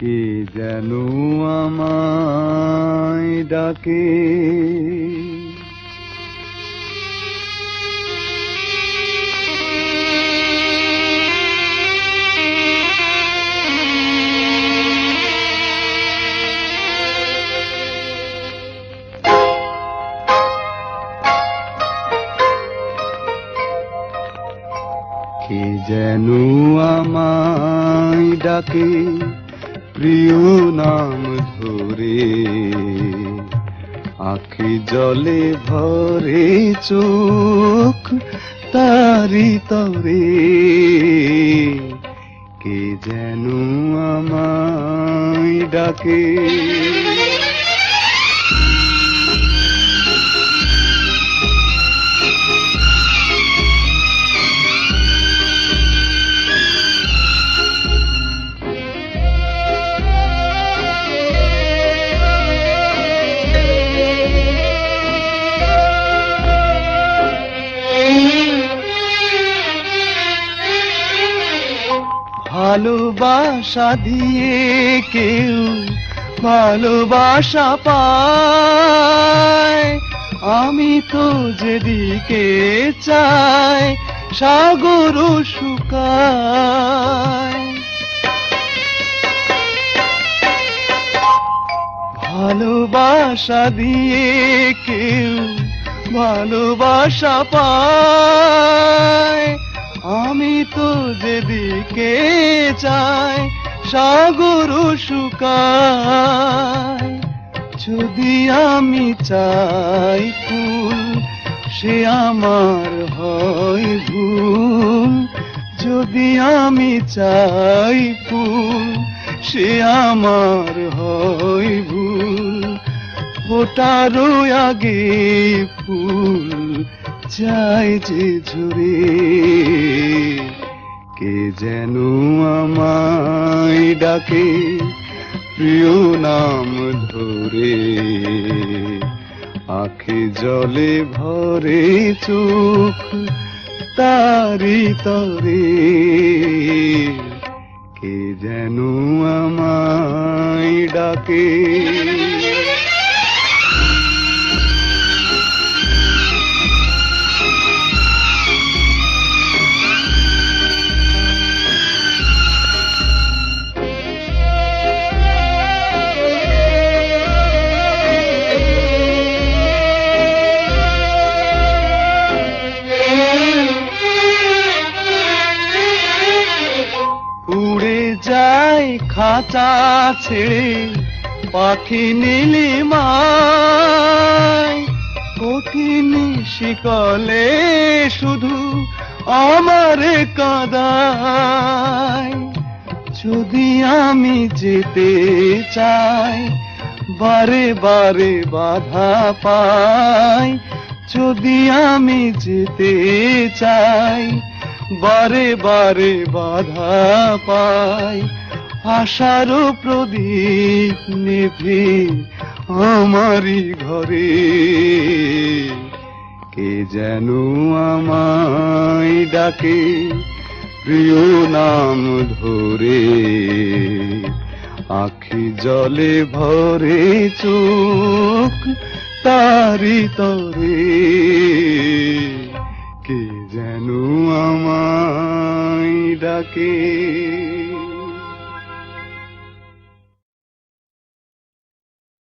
কে যেন আমায় ডাকে? কে যেন আমায় ডাকে? প্রিয় নাম ধরে। আখি জলে ভরে চোখ তারি তরে। কে যেন আমায় ডাকে? ভালোবাসা দিয়ে কেউ ভালোবাসা পায়। আমি তো যেদিকে চাই, সাগর শুকায়। ভালোবাসা দিয়ে কেউ ভালোবাসা পায়। আমি তো যেদিকে চাই সাগর শুকায়। যদি আমি চাই ফুল, সে আমার হয় ভুল। যদি আমি চাই ফুল, সে আমার হয় ভুল। ফোটারও আগে ফুল চাই যে ঝরে কে যেন আমায় ডাকে প্রিয় নাম ধরে। আখি জলে ভরে চোখ তারি তরে। কে যেন আমায় ডাকে খাঁচা ছেড়ে পাখি নীলি মায় কঠিন শিকলে শুধু আমার কাদায় যদি আমি যেতে চাই, বারে বারে বাধা পাই। যদি আমি যেতে চাই, বারে বারে বাধা পাই। আশারও প্রদীপ নেভে আমারই ঘরে। কে যেন আমায় ডাকে প্রিয় নাম ধরে। আখি জলে ভরে চোখ তারি তরে। কে যেন আমায় ডাকে